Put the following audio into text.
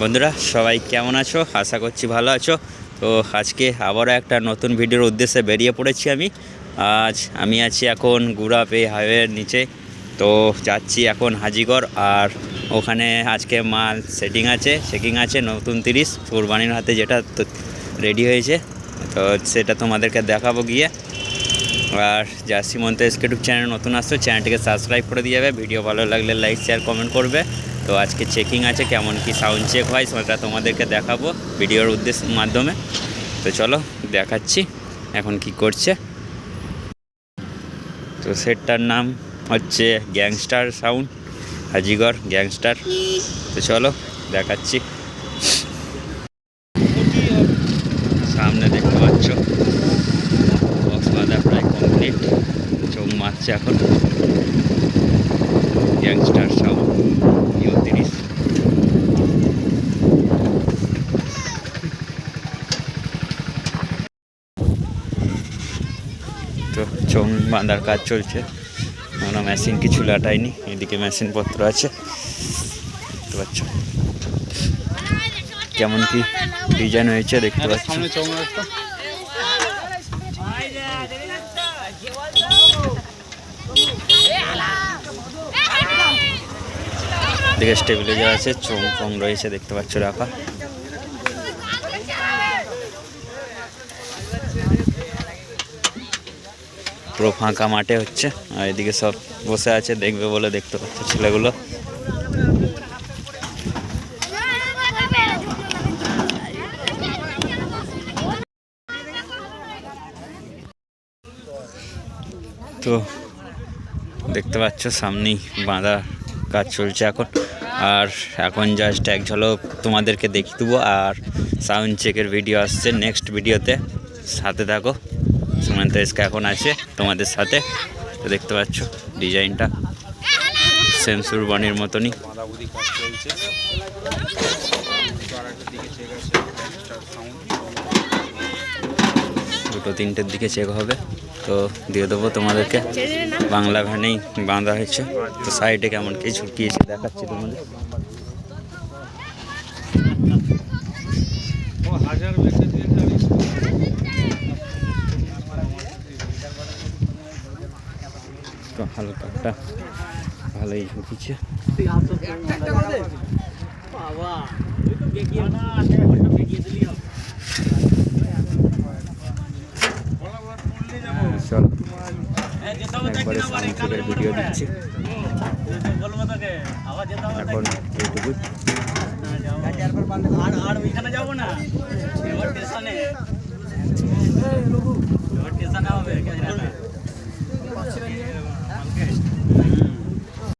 বন্ধুরা, সবাই কেমন আছো? আশা করছি ভালো আছো। তো আজকে আবারও একটা নতুন ভিডিওর উদ্দেশ্যে বেরিয়ে পড়েছি আমি। আজ আমি আছি এখন গুড়াপে হাইওয়ের নিচে। তো যাচ্ছি এখন হাজিগড় আর ওখানে আজকে মাল সেটিং আছে চেকিং আছে, নতুন তিরিশ, কোরবানির হাতে যেটা রেডি হয়েছে। তো সেটা তোমাদেরকে দেখাবো গিয়ে। আর যা সীমন্ত এসকেটুক চ্যানেল নতুন আসছো, চ্যানেলটিকে সাবস্ক্রাইব করে দিয়ে যাবে। ভিডিও ভালো লাগলে লাইক শেয়ার কমেন্ট করবে। তো আজকে চেকিং আছে কেমন কি সাউন্ড চেক হয় সেটা তোমাদেরকে দেখাবো ভিডিওর উদ্দেশ্য মাধ্যমে। তো চলো দেখাচ্ছি এখন কি করছে। তো সেটটার নাম হচ্ছে গ্যাংস্টার সাউন্ড হাজিগড় গ্যাংস্টার। তো চলো দেখাচ্ছি। সামনে দেখতে পাচ্ছ বক্স বাঁধা প্রায় কমপ্লিট চোখ মারছে এখন গ্যাংস্টার সাউন্ড ইউ তিরিশ তো চোখ বাঁধার কাজ চলছে। আমরা মেশিন কিছু লাটাইনি এদিকে মেশিন পত্র আছে। দেখতে পাচ্ছ? কেমন কি ডিজাইন হয়েছে দেখতে পাচ্ছ? চৌং দিকে স্টেবিলাইজার আছে চোং ফোং রয়েছে দেখতে পাচ্ছ রাখা পুরো ফাঁকা মাঠে হচ্ছে। আর এদিকে সব বসে আছে, দেখবে বলে দেখতে পাচ্ছ ছেলেগুলো। তো দেখতে পাচ্ছ সামনেই বাঁধা কাজ চলছে এখন। আর এখন জাস্ট এক ঝলক তোমাদেরকে দেখিয়ে দেবো। আর সাউন্ড চেকের ভিডিও আসছে নেক্সট ভিডিওতে সাথে থাকো। সুমন্ত এসকা এখন আছে তোমাদের সাথে। দেখতে পাচ্ছ ডিজাইনটা সেমসুর বাণীর মতনই। দুটো তিনটের দিকে চেক হবে। তো দিয়ে দেবো তোমাদেরকে। বাংলা ভ্যানেই বাঁধা হয়েছে। তো সাইডে কেমন কি ঝুঁকিয়েছে দেখাচ্ছি তোমাদের। তো হালকাটা ভালোই ঝুঁকিছে চলো। একবারে চেকের ভিডিও দিচ্ছি। এখন এইটুকু আর ওইখানে যাব না। স্টেশনে।